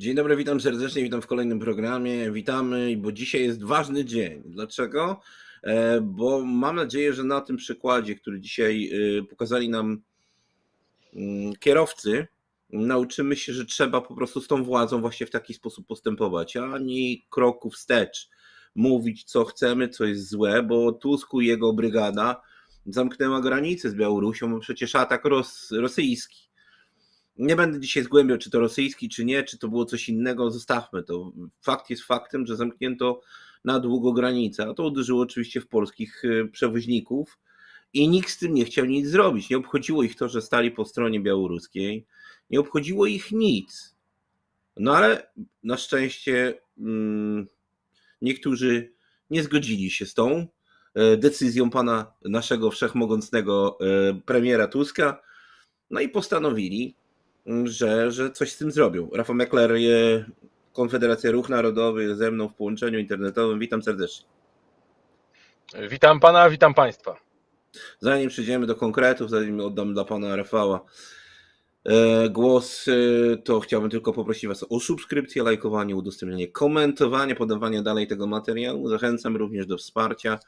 Dzień dobry, witam serdecznie, witam w kolejnym programie. Witamy, bo dzisiaj jest ważny dzień. Dlaczego? E, Bo mam nadzieję, że na tym przykładzie, który dzisiaj y, pokazali nam mm, kierowcy, nauczymy się, że trzeba po prostu z tą władzą właśnie w taki sposób postępować, ani kroku wstecz mówić, co chcemy, co jest złe, bo Tusku i jego brygada zamknęła granicę z Białorusią, bo przecież atak ros, rosyjski. Nie będę dzisiaj zgłębiał, czy to rosyjski, czy nie, czy to było coś innego, zostawmy to. Fakt jest faktem, że zamknięto na długo granicę, a to uderzyło oczywiście w polskich y, przewoźników i nikt z tym nie chciał nic zrobić. Nie obchodziło ich to, że stali po stronie białoruskiej, nie obchodziło ich nic. No ale na szczęście mm, niektórzy nie zgodzili się z tą e, decyzją pana naszego wszechmogącnego e, premiera Tuska, no i postanowili, że, że coś z tym zrobią. Rafał Mekler, Konfederacja Ruch Narodowy ze mną w połączeniu internetowym. Witam serdecznie. Witam pana, witam państwa. Zanim przejdziemy do konkretów, zanim oddam dla pana Rafała e, głos, e, to chciałbym tylko poprosić was o subskrypcję, lajkowanie, udostępnienie, komentowanie, podawanie dalej tego materiału. Zachęcam również do wsparcia.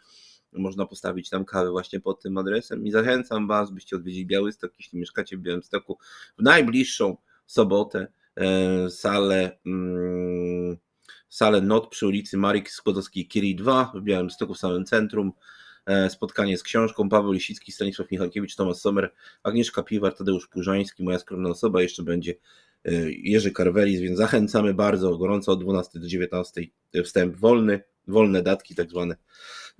Można postawić tam kawę właśnie pod tym adresem i zachęcam was, byście odwiedzili Białystok, jeśli mieszkacie w Białymstoku, w najbliższą sobotę e, salę mm, salę NOT przy ulicy Marii Skłodowskiej-Curie 2 w Białymstoku, w samym centrum. E, Spotkanie z książką, Paweł Lisicki, Stanisław Michalkiewicz, Tomasz Sommer, Agnieszka Piwar, Tadeusz Purzański, moja skromna osoba, jeszcze będzie e, Jerzy Karwelis, więc zachęcamy bardzo gorąco od 12 do 19 wstęp wolny, wolne datki tak zwane,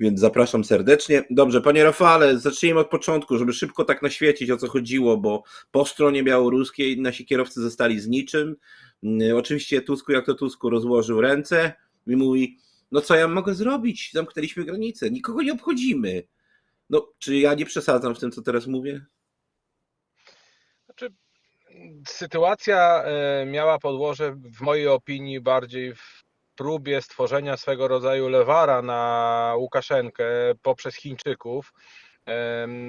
więc zapraszam serdecznie. Dobrze, panie Rafale, zacznijmy od początku, żeby szybko tak naświecić o co chodziło, bo po stronie białoruskiej nasi kierowcy zostali z niczym. Mm, Oczywiście Tusku, jak to Tusku, rozłożył ręce i mówi, no co ja mogę zrobić? Zamknęliśmy granicę, nikogo nie obchodzimy. No, czy ja nie przesadzam w tym, co teraz mówię? Znaczy, sytuacja e, miała podłoże, w mojej opinii, bardziej w próbie stworzenia swego rodzaju lewara na Łukaszenkę poprzez Chińczyków,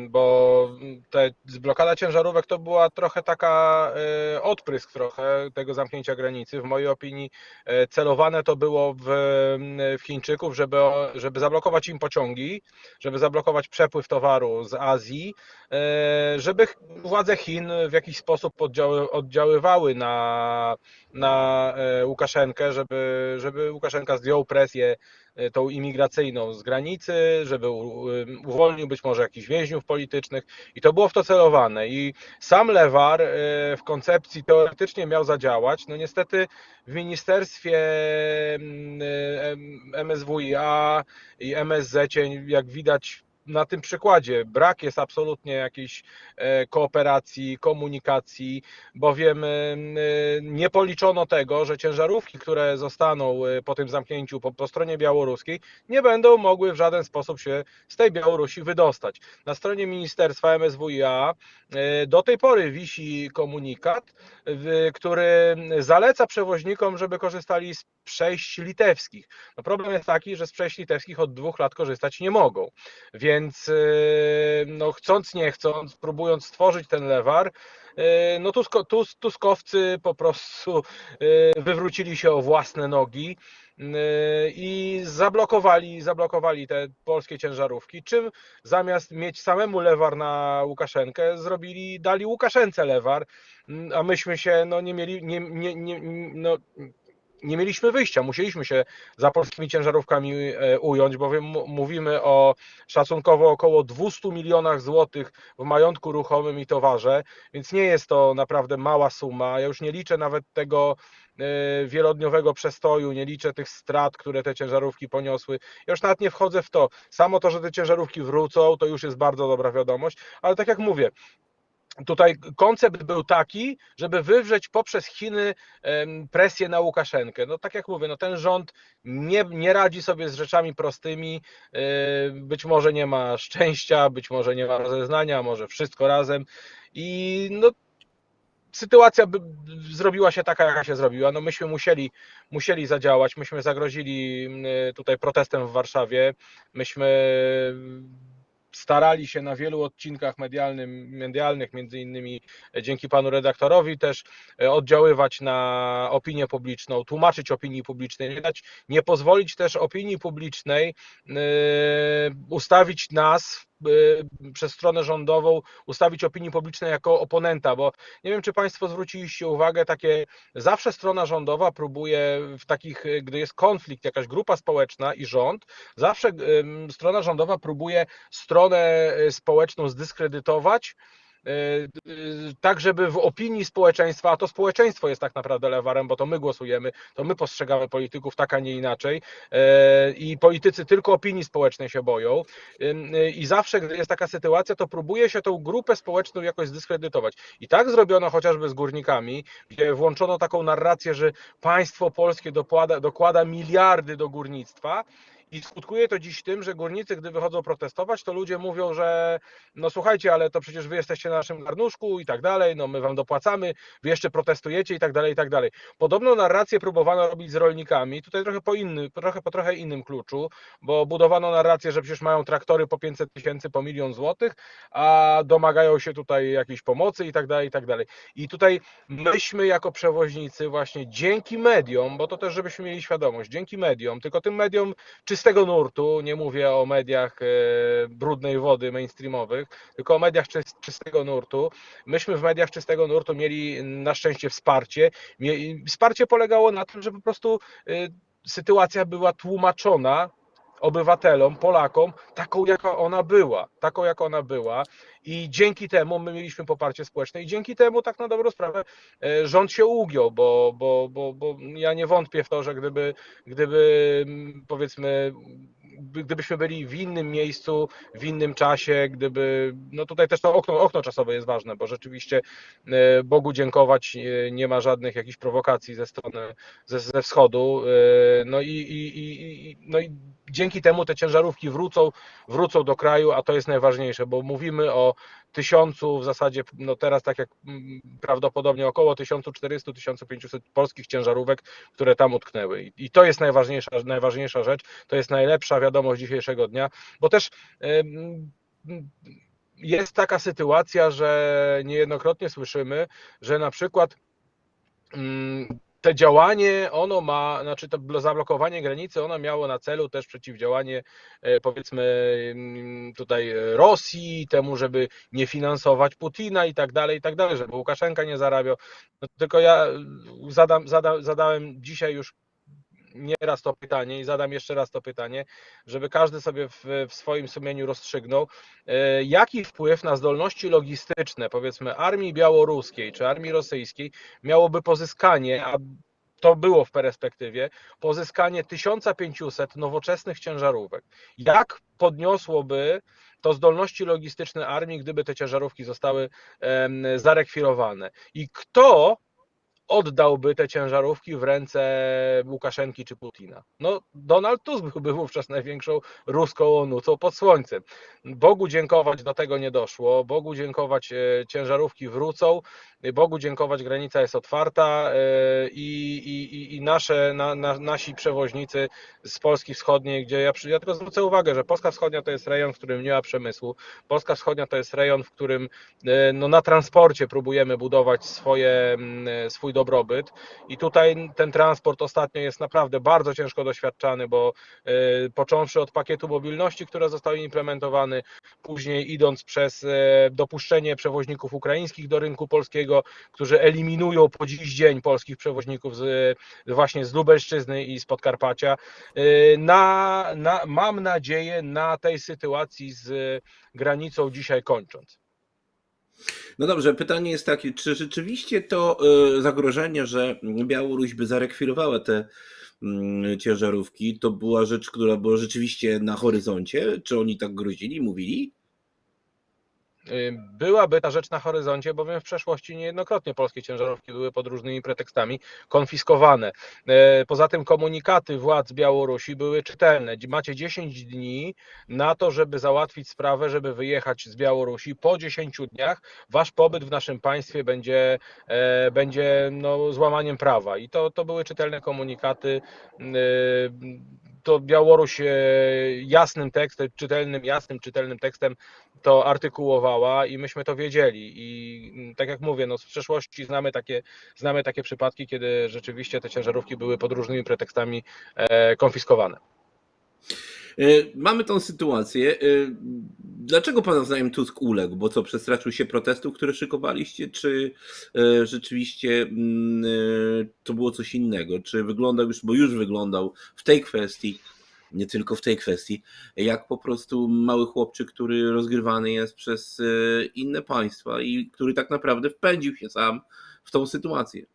bo te blokada ciężarówek to była trochę taka e, odprysk trochę tego zamknięcia granicy. W mojej opinii e, celowane to było w, w Chińczyków, żeby, żeby zablokować im pociągi, żeby zablokować przepływ towaru z Azji, e, żeby władze Chin w jakiś sposób oddziały, oddziaływały na, na Łukaszenkę, żeby, żeby Łukaszenka zdjął presję tą imigracyjną z granicy, żeby u- uwolnił być może jakichś więźniów politycznych. I to było w to celowane. I sam Lewar e, w koncepcji teoretycznie miał zadziałać, no niestety w ministerstwie mm, MSWiA i MSZ, jak widać na tym przykładzie, brak jest absolutnie jakiejś e, kooperacji, komunikacji, bowiem e, nie policzono tego, że ciężarówki, które zostaną e, po tym zamknięciu po, po stronie białoruskiej, nie będą mogły w żaden sposób się z tej Białorusi wydostać. Na stronie Ministerstwa MSWiA do tej pory wisi komunikat, który zaleca przewoźnikom, żeby korzystali z przejść litewskich. No problem jest taki, że z przejść litewskich od dwóch lat korzystać nie mogą. Więc yy, no, chcąc, nie chcąc, próbując stworzyć ten lewar, yy, no Tusko, tus, Tuskowcy po prostu yy, wywrócili się o własne nogi i zablokowali, zablokowali te polskie ciężarówki, czym zamiast mieć samemu lewar na Łukaszenkę, zrobili, dali Łukaszence lewar, a myśmy się no, nie mieli, nie, nie, nie, no, nie mieliśmy wyjścia, musieliśmy się za polskimi ciężarówkami e, ująć, bowiem mówimy o szacunkowo około 200 milionach złotych w majątku ruchomym i towarze, więc nie jest to naprawdę mała suma. Ja już nie liczę nawet tego e, wielodniowego przestoju, nie liczę tych strat, które te ciężarówki poniosły. Ja już nawet nie wchodzę w to. Samo to, że te ciężarówki wrócą, to już jest bardzo dobra wiadomość, ale tak jak mówię, Tutaj koncept był taki, żeby wywrzeć poprzez Chiny presję na Łukaszenkę. No tak jak mówię, no ten rząd nie, nie radzi sobie z rzeczami prostymi. e, Być może nie ma szczęścia, być może nie ma rozeznania, może wszystko razem. I no sytuacja by zrobiła się taka, jaka się zrobiła. No myśmy musieli, musieli zadziałać, myśmy zagrozili tutaj protestem w Warszawie, myśmy starali się na wielu odcinkach medialnym, medialnych, między innymi dzięki panu redaktorowi też e, oddziaływać na opinię publiczną, tłumaczyć opinii publicznej, nie, dać, nie pozwolić też opinii publicznej yy, ustawić nas przez stronę rządową, ustawić opinii publicznej jako oponenta, bo nie wiem, czy Państwo zwróciliście uwagę, takie zawsze strona rządowa próbuje w takich, gdy jest konflikt, jakaś grupa społeczna i rząd, zawsze strona rządowa próbuje stronę y, społeczną zdyskredytować, tak żeby w opinii społeczeństwa, a to społeczeństwo jest tak naprawdę lewarem, bo to my głosujemy, to my postrzegamy polityków tak, a nie inaczej e, i politycy tylko opinii społecznej się boją y, i zawsze, gdy jest taka sytuacja, to próbuje się tą grupę społeczną jakoś zdyskredytować. I tak zrobiono chociażby z górnikami, gdzie włączono taką narrację, że państwo polskie dokłada, dokłada miliardy do górnictwa, i skutkuje to dziś tym, że górnicy, gdy wychodzą protestować, to ludzie mówią, że no słuchajcie, ale to przecież wy jesteście na naszym garnuszku i tak dalej, no my wam dopłacamy, wy jeszcze protestujecie i tak dalej, i tak dalej. Podobną narrację próbowano robić z rolnikami, tutaj trochę po innym, trochę po trochę innym kluczu, bo budowano narrację, że przecież mają traktory po 500 tysięcy, po milion złotych, a domagają się tutaj jakiejś pomocy i tak dalej, i tak dalej. I tutaj myśmy jako przewoźnicy właśnie dzięki mediom, bo to też żebyśmy mieli świadomość, dzięki mediom, tylko tym mediom czystego nurtu, nie mówię o mediach e, brudnej wody mainstreamowych, tylko o mediach czys- czystego nurtu. Myśmy w mediach czystego nurtu mieli na szczęście wsparcie. Wsparcie polegało na tym, że po prostu e, sytuacja była tłumaczona obywatelom, Polakom, taką jaka ona była, taką jak ona była. I dzięki temu my mieliśmy poparcie społeczne i dzięki temu tak na dobrą sprawę e, rząd się ugiął, bo, bo, bo, bo ja nie wątpię w to, że gdyby, gdyby mm, powiedzmy gdy- gdybyśmy byli w innym miejscu, w innym czasie, gdyby, no tutaj też to okno, okno czasowe jest ważne, bo rzeczywiście e, Bogu dziękować e, nie ma żadnych jakichś prowokacji ze strony, ze, ze wschodu, no i, i, i- no i dzięki temu te ciężarówki wrócą, wrócą do kraju, a to jest najważniejsze, bo mówimy o tysiącu, w zasadzie no teraz tak jak mm, prawdopodobnie około 1400-1500 polskich ciężarówek, które tam utknęły. I- to jest najważniejsza, najważniejsza rzecz, to jest najlepsza wiadomość dzisiejszego dnia, bo też jest taka sytuacja, że niejednokrotnie słyszymy, że na przykład mm, te działanie, ono ma, znaczy to blo- zablokowanie granicy, ono miało na celu też przeciwdziałanie, e, powiedzmy, mm, tutaj Rosji, temu, żeby nie finansować Putina i tak dalej, i tak dalej, żeby Łukaszenka nie zarabiał. No, tylko ja zadam, zadam, zadałem dzisiaj już nieraz to pytanie i zadam jeszcze raz to pytanie, żeby każdy sobie w, w swoim sumieniu rozstrzygnął, e, jaki wpływ na zdolności logistyczne, powiedzmy, armii białoruskiej czy armii rosyjskiej miałoby pozyskanie, a to było w perspektywie, pozyskanie 1500 nowoczesnych ciężarówek. Jak podniosłoby to zdolności logistyczne armii, gdyby te ciężarówki zostały zarekwirowane? I kto oddałby te ciężarówki w ręce Łukaszenki czy Putina. No, Donald Tusk byłby wówczas największą ruską onucą pod słońcem. Bogu dziękować do tego nie doszło. Bogu dziękować e, ciężarówki wrócą. Bogu dziękować granica jest otwarta e, i, i, i nasze, na, na, nasi przewoźnicy z Polski Wschodniej, gdzie ja, ja tylko zwrócę uwagę, że Polska Wschodnia to jest rejon, w którym nie ma przemysłu. Polska Wschodnia to jest rejon, w którym e, no, na transporcie próbujemy budować swoje, mm, swój dobrobyt i tutaj ten transport ostatnio jest naprawdę bardzo ciężko doświadczany, bo e, począwszy od pakietu mobilności, które zostały implementowany, później idąc przez e, dopuszczenie przewoźników ukraińskich do rynku polskiego, którzy eliminują po dziś dzień polskich przewoźników z, właśnie z Lubelszczyzny i z Podkarpacia. E, Na, na, mam nadzieję na tej sytuacji z granicą dzisiaj kończąc. No dobrze, pytanie jest takie, czy rzeczywiście to e, zagrożenie, że Białoruś by zarekwirowała te mm, ciężarówki, to była rzecz, która była rzeczywiście na horyzoncie? Czy oni tak grozili, mówili? Y, Byłaby ta rzecz na horyzoncie, bowiem w przeszłości niejednokrotnie polskie ciężarówki były pod różnymi pretekstami konfiskowane. E, Poza tym komunikaty władz Białorusi były czytelne. Macie 10 dni na to, żeby załatwić sprawę, żeby wyjechać z Białorusi. Po 10 dniach wasz pobyt w naszym państwie będzie, e, będzie no, złamaniem prawa. I to, to były czytelne komunikaty. To Białoruś e, jasnym tekstem, czytelnym, jasnym, czytelnym tekstem to artykułowała i myśmy to wiedzieli. I mm, tak jak mówię, no z przeszłości znamy takie, znamy takie przypadki, kiedy rzeczywiście te ciężarówki były pod różnymi pretekstami e, konfiskowane. E, Mamy tą sytuację. Dlaczego Pana zdaniem Tusk uległ? Bo co, przestraszył się protestów, które szykowaliście, czy e, rzeczywiście mm, e, to było coś innego? Czy wyglądał już, bo już wyglądał w tej kwestii, nie tylko w tej kwestii, jak po prostu mały chłopczyk, który rozgrywany jest przez e, inne państwa i który tak naprawdę wpędził się sam w tą sytuację?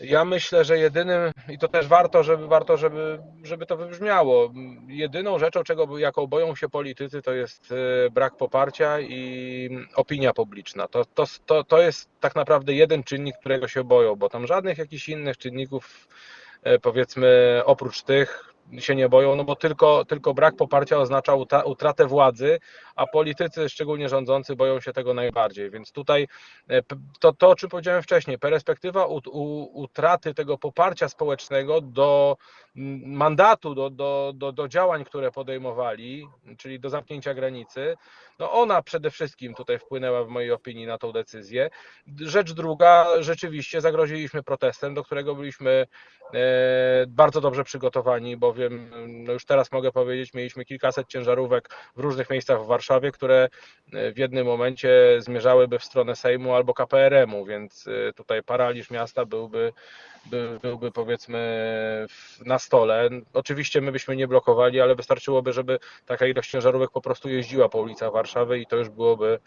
Ja myślę, że jedynym, i to też warto, żeby, warto żeby, żeby to wybrzmiało, jedyną rzeczą, czego, jaką boją się politycy, to jest e, brak poparcia i opinia publiczna. To, to, to, to jest tak naprawdę jeden czynnik, którego się boją, bo tam żadnych jakichś innych czynników, e, powiedzmy, oprócz tych, się nie boją, no bo tylko, tylko brak poparcia oznacza utratę władzy, a politycy, szczególnie rządzący, boją się tego najbardziej. Więc tutaj e, to, to o czym powiedziałem wcześniej, perspektywa utraty tego poparcia społecznego do mandatu, do, do, do, do działań, które podejmowali, czyli do zamknięcia granicy, no ona przede wszystkim tutaj wpłynęła w mojej opinii na tą decyzję. Rzecz druga, rzeczywiście zagroziliśmy protestem, do którego byliśmy e, bardzo dobrze przygotowani, bowiem no już teraz mogę powiedzieć, mieliśmy kilkaset ciężarówek w różnych miejscach w Warszawie, które e, w jednym momencie zmierzałyby w stronę Sejmu albo KPRM-u, więc e, tutaj paraliż miasta byłby, by, byłby powiedzmy na stole. Oczywiście my byśmy nie blokowali, ale wystarczyłoby, żeby taka ilość ciężarówek po prostu jeździła po ulicach Warszawy i to już byłoby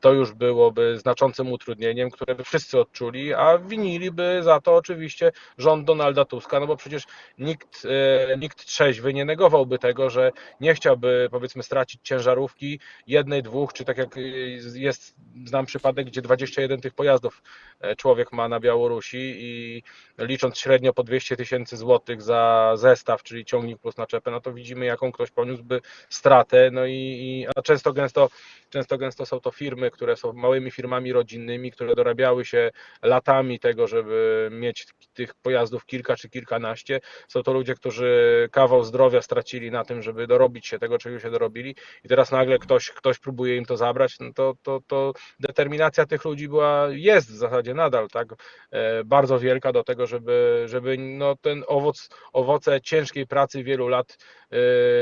to już byłoby znaczącym utrudnieniem, które by wszyscy odczuli, a winiliby za to oczywiście rząd Donalda Tuska, no bo przecież nikt, e, nikt trzeźwy nie negowałby tego, że nie chciałby powiedzmy stracić ciężarówki jednej, dwóch, czy tak jak e, jest, znam przypadek, gdzie 21 tych pojazdów e, człowiek ma na Białorusi i licząc średnio po 200 tysięcy złotych za zestaw, czyli ciągnik plus naczepę, no to widzimy jaką ktoś poniósłby stratę, no i, i a często gęsto, często gęsto są to firmy, które są małymi firmami rodzinnymi, które dorabiały się latami tego, żeby mieć tych pojazdów kilka czy kilkanaście. Są to ludzie, którzy kawał zdrowia stracili na tym, żeby dorobić się tego, czego się dorobili i teraz nagle ktoś, ktoś próbuje im to zabrać, no to, to, to determinacja tych ludzi była, jest w zasadzie nadal tak e, bardzo wielka do tego, żeby, żeby no, ten owoc, owoce ciężkiej pracy wielu lat e,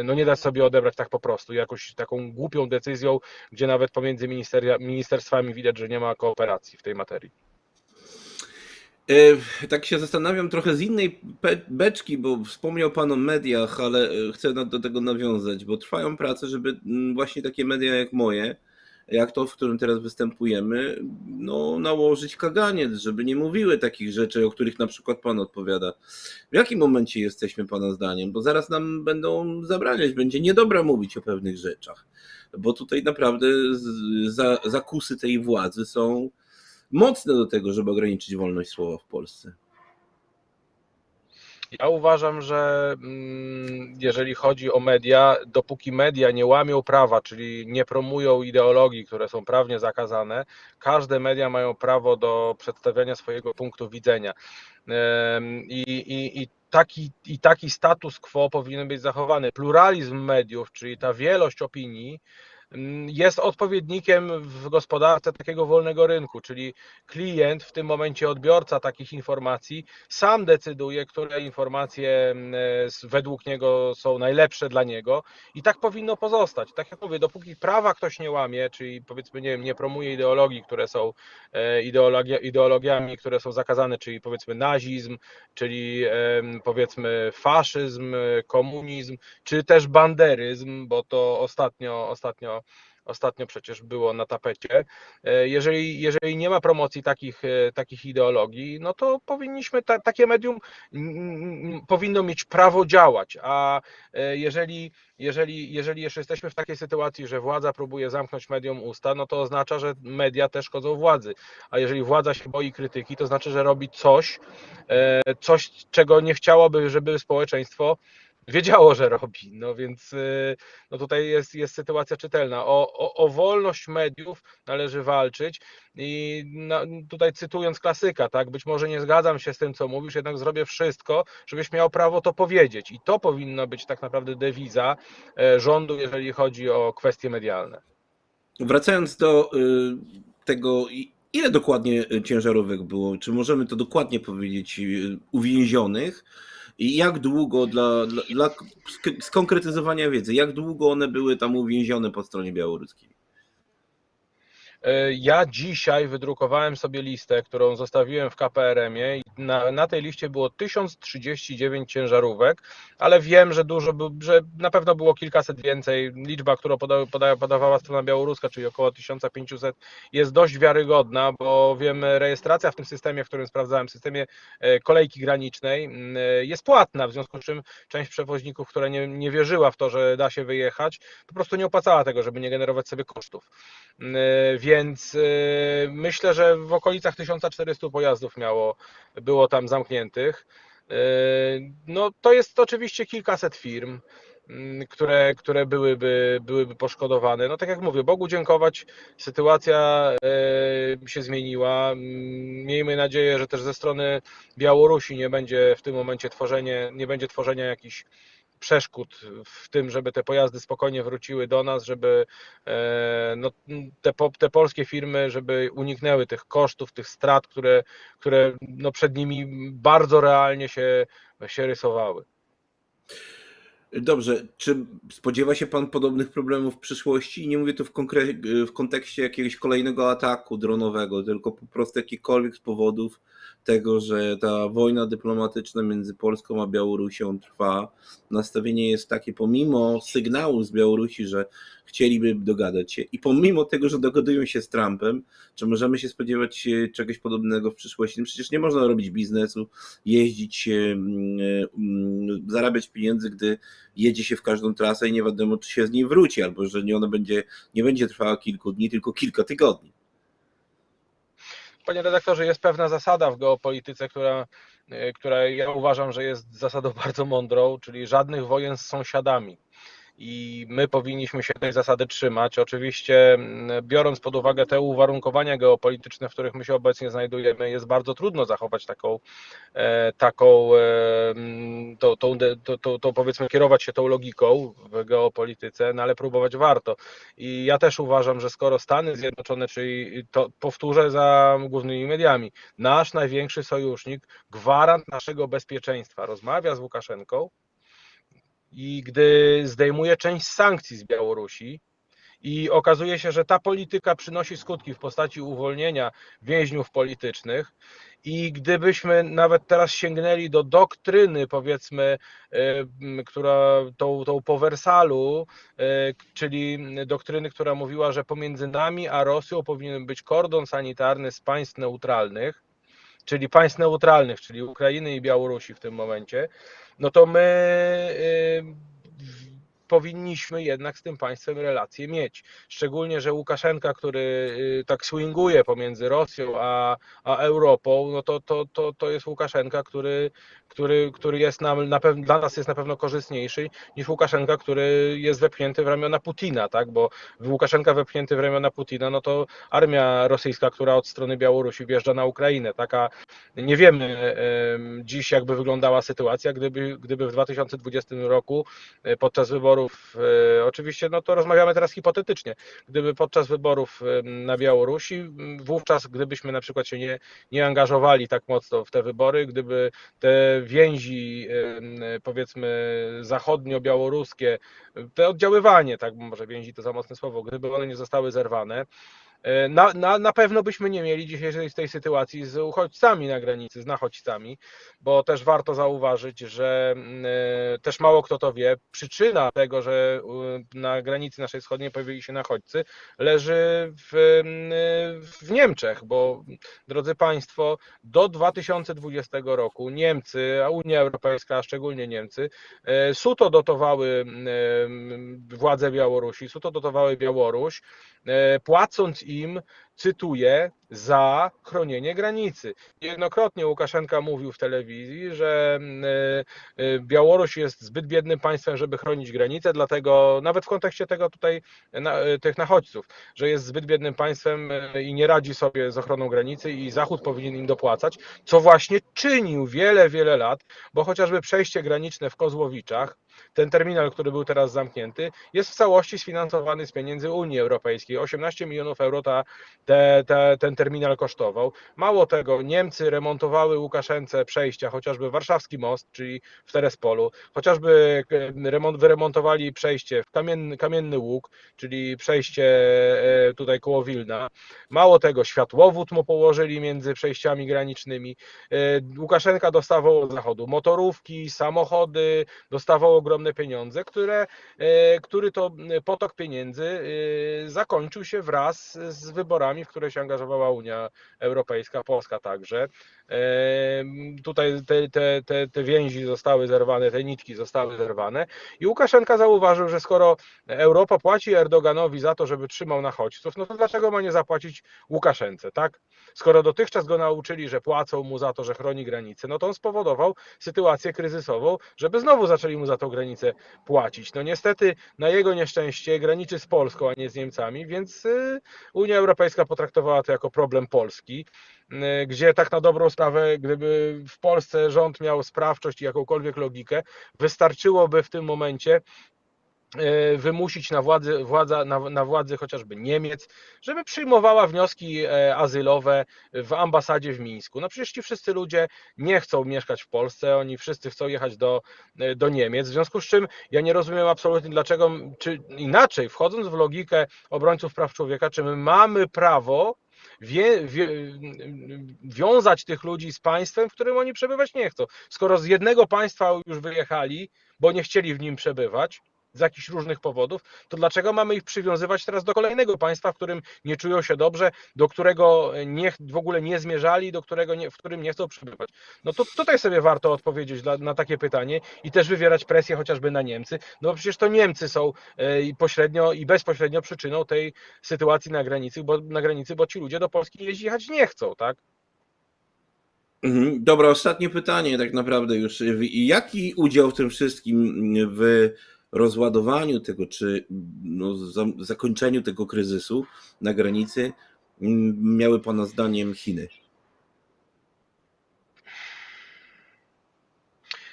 no nie dać sobie odebrać tak po prostu, jakoś taką głupią decyzją, gdzie nawet pomiędzy ministerstwami widać, że nie ma kooperacji w tej materii. E, Tak się zastanawiam trochę z innej beczki, bo wspomniał Pan o mediach, ale e, chcę do tego nawiązać, bo trwają prace, żeby właśnie takie media jak moje, jak to, w którym teraz występujemy, no, nałożyć kaganiec, żeby nie mówiły takich rzeczy, o których na przykład Pan odpowiada. W jakim momencie jesteśmy Pana zdaniem? Bo zaraz nam będą zabraniać, będzie niedobra mówić o pewnych rzeczach, bo tutaj naprawdę zakusy tej władzy są mocne do tego, żeby ograniczyć wolność słowa w Polsce. Ja uważam, że mm, jeżeli chodzi o media, dopóki media nie łamią prawa, czyli nie promują ideologii, które są prawnie zakazane, każde media mają prawo do przedstawiania swojego punktu widzenia. I, i, i, taki, I taki status quo powinien być zachowany. Pluralizm mediów, czyli ta wielość opinii, jest odpowiednikiem w gospodarce takiego wolnego rynku, czyli klient, w tym momencie odbiorca takich informacji, sam decyduje, które informacje mm, s- według niego są najlepsze dla niego i tak powinno pozostać. Tak jak mówię, dopóki prawa ktoś nie łamie, czyli powiedzmy, nie wiem, nie promuje ideologii, które są e, ideologia, ideologiami, które są zakazane, czyli powiedzmy nazizm, czyli powiedzmy faszyzm, e, komunizm, czy też banderyzm, bo to ostatnio, ostatnio ostatnio przecież było na tapecie. E, Jeżeli, jeżeli nie ma promocji takich, e, takich ideologii, no to powinniśmy, ta, takie medium powinno mieć prawo działać, a e, jeżeli, jeżeli, jeżeli jeszcze jesteśmy w takiej sytuacji, że władza próbuje zamknąć mediom usta, no to oznacza, że media też szkodzą władzy, a jeżeli władza się boi krytyki, to znaczy, że robi coś, coś, czego nie chciałoby, żeby społeczeństwo wiedziało, że robi. No więc y, no tutaj jest, jest sytuacja czytelna. O, o, o wolność mediów należy walczyć i na, tutaj cytując klasyka, tak, być może nie zgadzam się z tym, co mówisz, jednak zrobię wszystko, żebyś miał prawo to powiedzieć. I to powinno być tak naprawdę dewiza e, rządu, jeżeli chodzi o kwestie medialne. Wracając do y, tego, ile dokładnie ciężarówek było? Czy możemy to dokładnie powiedzieć y, uwięzionych? I jak długo dla, dla, dla sk- skonkretyzowania wiedzy, jak długo one były tam uwięzione po stronie białoruskiej? E, Ja dzisiaj wydrukowałem sobie listę, którą zostawiłem w KPRM-ie na, na tej liście było 1039 ciężarówek, ale wiem, że dużo, że na pewno było kilkaset więcej. Liczba, którą poda, poda, podawała strona białoruska, czyli około 1500 jest dość wiarygodna, bo wiem, rejestracja w tym systemie, w którym sprawdzałem, w systemie e, kolejki granicznej e, jest płatna, w związku z czym część przewoźników, która nie, nie wierzyła w to, że da się wyjechać, po prostu nie opłacała tego, żeby nie generować sobie kosztów. Więc e, myślę, że w okolicach 1400 pojazdów miało, było tam zamkniętych. E, No to jest oczywiście kilkaset firm, m, które, które byłyby, byłyby poszkodowane. No tak jak mówię, Bogu dziękować, sytuacja e, się zmieniła. M, Miejmy nadzieję, że też ze strony Białorusi nie będzie w tym momencie tworzenie, nie będzie tworzenia jakichś przeszkód w tym, żeby te pojazdy spokojnie wróciły do nas, żeby e, no, te, te polskie firmy, żeby uniknęły tych kosztów, tych strat, które, które no, przed nimi bardzo realnie się, się rysowały. Dobrze, czy spodziewa się Pan podobnych problemów w przyszłości? I nie mówię tu w, konkre- w kontekście jakiegoś kolejnego ataku dronowego, tylko po prostu jakichkolwiek z powodów tego, że ta wojna dyplomatyczna między Polską a Białorusią trwa. Nastawienie jest takie, pomimo sygnału z Białorusi, że chcieliby dogadać się i pomimo tego, że dogadują się z Trumpem, czy możemy się spodziewać e, czegoś podobnego w przyszłości? No przecież nie można robić biznesu, jeździć, mm, mm, zarabiać pieniędzy, gdy jedzie się w każdą trasę i nie wiadomo, czy się z niej wróci, albo że nie ona będzie, nie będzie trwała kilku dni, tylko kilka tygodni. Panie redaktorze, jest pewna zasada w geopolityce, która, e, która ja uważam, że jest zasadą bardzo mądrą, czyli żadnych wojen z sąsiadami. I my powinniśmy się tej zasady trzymać. Oczywiście, m, biorąc pod uwagę te uwarunkowania geopolityczne, w których my się obecnie znajdujemy, jest bardzo trudno zachować taką, e, taką e, m, tą, tą, tą, tą powiedzmy, kierować się tą logiką w geopolityce, no ale próbować warto. I ja też uważam, że skoro Stany Zjednoczone, czyli to powtórzę za głównymi mediami, nasz największy sojusznik, gwarant naszego bezpieczeństwa, rozmawia z Łukaszenką i gdy zdejmuje część sankcji z Białorusi i okazuje się, że ta polityka przynosi skutki w postaci uwolnienia więźniów politycznych i gdybyśmy nawet teraz sięgnęli do doktryny, powiedzmy, e, która tą, tą po Wersalu, e, czyli doktryny, która mówiła, że pomiędzy nami a Rosją powinien być kordon sanitarny z państw neutralnych, czyli państw neutralnych, czyli Ukrainy i Białorusi w tym momencie, no to my y, powinniśmy jednak z tym państwem relacje mieć. Szczególnie, że Łukaszenka, który y, tak swinguje pomiędzy Rosją a, a Europą, no to, to, to, to jest Łukaszenka, który, który, który jest nam, na pewno, dla nas jest na pewno korzystniejszy niż Łukaszenka, który jest wepchnięty w ramiona Putina, tak? Bo Łukaszenka wepchnięty w ramiona Putina, no to armia rosyjska, która od strony Białorusi wjeżdża na Ukrainę, taka nie wiemy em, dziś, jakby wyglądała sytuacja, gdyby, gdyby w 2020 roku podczas wyborów, e, oczywiście, no to rozmawiamy teraz hipotetycznie, gdyby podczas wyborów na Białorusi, wówczas gdybyśmy na przykład się nie, nie angażowali tak mocno w te wybory, gdyby te więzi, powiedzmy, zachodnio-białoruskie, te oddziaływanie, tak może więzi to za mocne słowo, gdyby one nie zostały zerwane, na, na, na pewno byśmy nie mieli dzisiejszej tej sytuacji z uchodźcami na granicy, z nachodźcami, bo też warto zauważyć, że mm, e, też mało kto to wie, przyczyna tego, że e, na granicy naszej wschodniej pojawili się nachodźcy, leży w, mm, w Niemczech, bo drodzy Państwo, do 2020 roku Niemcy, a Unia Europejska, a szczególnie Niemcy, e, suto dotowały mm, władze Białorusi, suto dotowały Białoruś, e, płacąc im cytuję, za chronienie granicy. Jednokrotnie Łukaszenka mówił w telewizji, że y, y, Białoruś jest zbyt biednym państwem, żeby chronić granicę, dlatego nawet w kontekście tego tutaj na, y, tych nachodźców, że jest zbyt biednym państwem i nie radzi sobie z ochroną granicy i Zachód powinien im dopłacać, co właśnie czynił wiele, wiele lat, bo chociażby przejście graniczne w Kozłowiczach, ten terminal, który był teraz zamknięty, jest w całości sfinansowany z pieniędzy Unii Europejskiej. 18 milionów euro ta, te, te, ten terminal kosztował. Mało tego, Niemcy remontowały Łukaszence przejścia, chociażby warszawski most, czyli w Terespolu, chociażby remont, wyremontowali przejście w Kamienny, Kamienny Łuk, czyli przejście e, tutaj koło Wilna. Mało tego, światłowód mu położyli między przejściami granicznymi. E, Łukaszenka dostawał od zachodu motorówki, samochody, dostawał ogromne pieniądze, które, e, który to potok pieniędzy zakończył się wraz z wyborami, w które się angażowała Unia Europejska, Polska także. Tutaj te, te, te, te więzi zostały zerwane, te nitki zostały zerwane i Łukaszenka zauważył, że skoro Europa płaci Erdoganowi za to, żeby trzymał nachodźców, no to dlaczego ma nie zapłacić Łukaszence, tak? Skoro dotychczas go nauczyli, że płacą mu za to, że chroni granice, no to on spowodował sytuację kryzysową, żeby znowu zaczęli mu za tą granicę płacić. No niestety na jego nieszczęście graniczy z Polską, a nie z Niemcami, więc y, Unia Europejska potraktowała to jako problem Polski, y, gdzie tak na dobrą sprawę, gdyby w Polsce rząd miał sprawczość i jakąkolwiek logikę, wystarczyłoby w tym momencie wymusić na władzy, władza, na, na władzy chociażby Niemiec, żeby przyjmowała wnioski e, azylowe w ambasadzie w Mińsku. No przecież ci wszyscy ludzie nie chcą mieszkać w Polsce, oni wszyscy chcą jechać do, e, do Niemiec, w związku z czym ja nie rozumiem absolutnie dlaczego, czy inaczej, wchodząc w logikę obrońców praw człowieka, czy my mamy prawo wie, wie, wiązać tych ludzi z państwem, w którym oni przebywać nie chcą. Skoro z jednego państwa już wyjechali, bo nie chcieli w nim przebywać, z jakichś różnych powodów, to dlaczego mamy ich przywiązywać teraz do kolejnego państwa, w którym nie czują się dobrze, do którego nie, w ogóle nie zmierzali, do którego nie, w którym nie chcą przebywać? No to tutaj sobie warto odpowiedzieć dla, na takie pytanie i też wywierać presję chociażby na Niemcy, no bo przecież to Niemcy są e, pośrednio i bezpośrednio przyczyną tej sytuacji na granicy, bo, na granicy, bo ci ludzie do Polski jeździć nie chcą, tak? Mhm. Dobra, ostatnie pytanie tak naprawdę już. Jaki udział w tym wszystkim w rozładowaniu tego, czy no, za, zakończeniu tego kryzysu na granicy m, miały Pana zdaniem Chiny?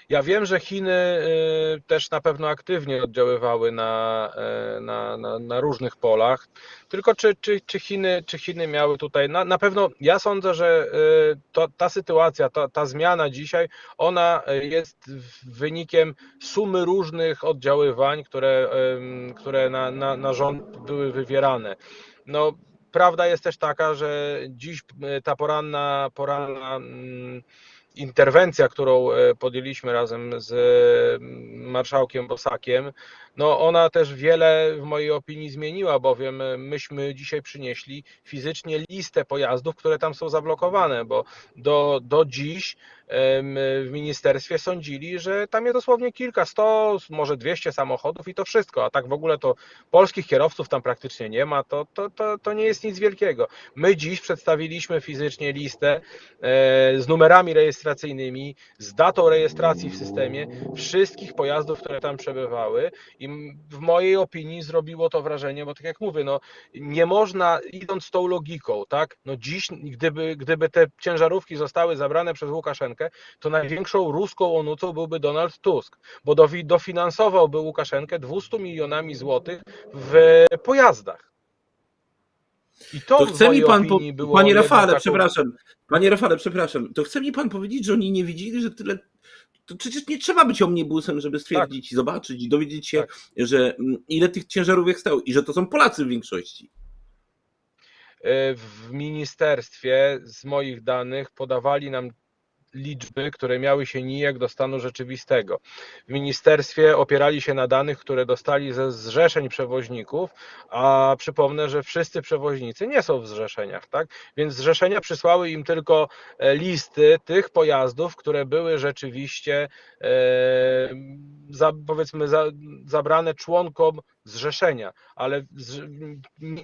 Ja wiem, że Chiny y, też na pewno aktywnie oddziaływały na, y, na, na, na różnych polach. Tylko czy, czy, czy, Chiny, czy Chiny miały tutaj, na, na pewno ja sądzę, że y, to, ta sytuacja, ta, ta zmiana dzisiaj, ona jest wynikiem sumy różnych oddziaływań, które, które na, na, na rząd były wywierane. No, prawda jest też taka, że dziś ta poranna, poranna mm, interwencja, którą e, podjęliśmy razem z mm, marszałkiem Bosakiem, no ona też wiele w mojej opinii zmieniła, bowiem e, myśmy dzisiaj przynieśli fizycznie listę pojazdów, które tam są zablokowane, bo do, do dziś w ministerstwie sądzili, że tam jest dosłownie kilka, sto, może 200 samochodów i to wszystko, a tak w ogóle to polskich kierowców tam praktycznie nie ma, to, to, to, to nie jest nic wielkiego. My dziś przedstawiliśmy fizycznie listę e, z numerami rejestracyjnymi, z datą rejestracji w systemie wszystkich pojazdów, które tam przebywały i m- w mojej opinii zrobiło to wrażenie, bo tak jak mówię, no nie można idąc tą logiką, tak, no dziś gdyby, gdyby te ciężarówki zostały zabrane przez Łukaszenkę, to największą ruską onucą byłby Donald Tusk, bo dowi- dofinansowałby Łukaszenkę 200 milionami złotych w pojazdach. I to, To chce mi pan, po, panie Rafale, taką- przepraszam, panie Rafale, przepraszam, to chce mi pan powiedzieć, że oni nie widzieli, że tyle, to przecież nie trzeba być omnibusem, żeby stwierdzić i zobaczyć i dowiedzieć się, Tak. że mm, ile tych ciężarówek stało i że to są Polacy w większości. w ministerstwie z moich danych podawali nam liczby, które miały się nijak do stanu rzeczywistego. W ministerstwie opierali się na danych, które dostali ze zrzeszeń przewoźników, a przypomnę, że wszyscy przewoźnicy nie są w zrzeszeniach, tak? Więc zrzeszenia przysłały im tylko e, listy tych pojazdów, które były rzeczywiście e, za, powiedzmy za, zabrane członkom zrzeszenia, ale z,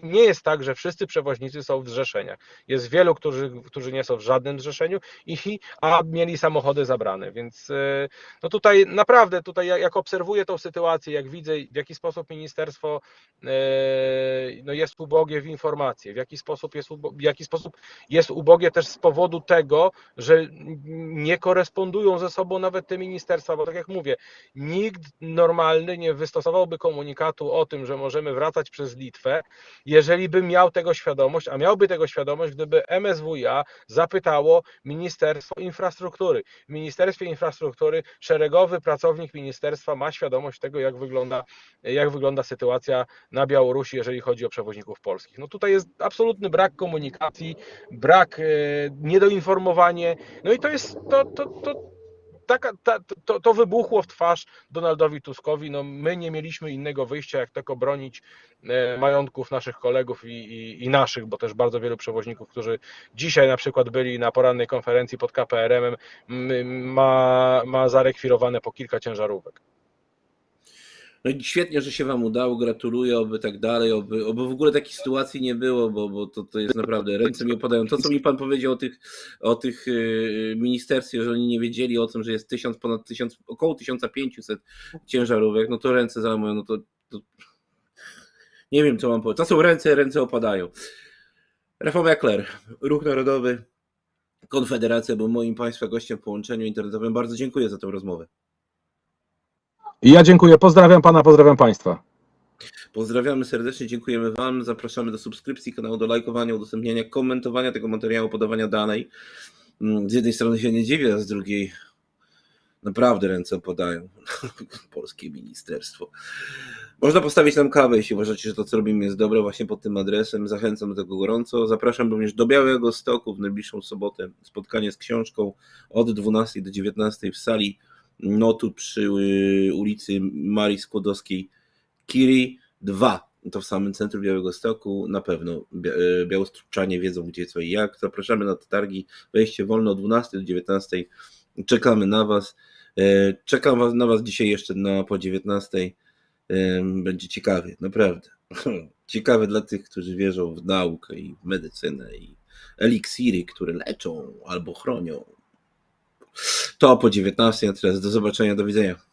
nie jest tak, że wszyscy przewoźnicy są w zrzeszeniach. Jest wielu, którzy, którzy nie są w żadnym zrzeszeniu, i, a mieli samochody zabrane, więc e, no tutaj naprawdę, tutaj jak, obserwuję tą sytuację, jak widzę w jaki sposób ministerstwo e, no jest ubogie w informacje, w jaki sposób jest, ubo- w jaki sposób jest ubogie też z powodu tego, że nie korespondują ze sobą nawet te ministerstwa, bo tak jak mówię, nikt normalny nie wystosowałby komunikatu o tym, że możemy wracać przez Litwę, jeżeli by miał tego świadomość, a miałby tego świadomość, gdyby MSWiA zapytało Ministerstwo Infrastruktury. W Ministerstwie Infrastruktury szeregowy pracownik ministerstwa ma świadomość tego, jak wygląda, jak wygląda sytuacja na Białorusi, jeżeli chodzi o przewoźników polskich. No tutaj jest absolutny brak komunikacji, brak e, niedoinformowanie, no i to jest to, to, to taka, ta, to, to wybuchło w twarz Donaldowi Tuskowi. No, my nie mieliśmy innego wyjścia, jak tylko bronić e, majątków naszych kolegów i, i, i naszych, bo też bardzo wielu przewoźników, którzy dzisiaj na przykład byli na porannej konferencji pod KPRM-em, ma, ma zarekwirowane po kilka ciężarówek. No i świetnie, że się Wam udało, gratuluję, oby tak dalej, oby, oby w ogóle takiej sytuacji nie było, bo, bo to, to jest naprawdę, ręce mi opadają. To, co mi Pan powiedział o tych, o tych yy, ministerstwie, że oni nie wiedzieli o tym, że jest tysiąc, ponad tysiąc, około 1500 ciężarówek, no to ręce załamują, no to, to nie wiem, co mam powiedzieć. To są ręce, ręce opadają. Rafał Jakler, Ruch Narodowy, Konfederacja, był moim Państwa gościem w połączeniu internetowym. Bardzo dziękuję za tę rozmowę. I ja dziękuję, pozdrawiam Pana, pozdrawiam Państwa. Pozdrawiamy serdecznie, dziękujemy Wam. Zapraszamy do subskrypcji kanału, do lajkowania, udostępniania, komentowania tego materiału, podawania danej. Mm, Z jednej strony się nie dziwię, a z drugiej naprawdę ręce podają. Polskie ministerstwo. Można postawić nam kawę, jeśli uważacie, że to, co robimy, jest dobre, właśnie pod tym adresem. Zachęcam do tego gorąco. Zapraszam również do Białego Stoku w najbliższą sobotę. Spotkanie z książką od 12 do 19 w sali Notu przy y, ulicy Marii Skłodowskiej Kiri 2. To w samym centrum Białego Stoku. Na pewno y, białostruczanie wiedzą gdzie, co i jak. Zapraszamy na te targi. Wejście wolno od 12 do 19. Czekamy na Was. E, Czekam na Was dzisiaj jeszcze na po 19. Em, Będzie ciekawie, naprawdę. Ciekawe dla tych, którzy wierzą w naukę i w medycynę i eliksiry, które leczą albo chronią. To po 19, a teraz do zobaczenia, do widzenia.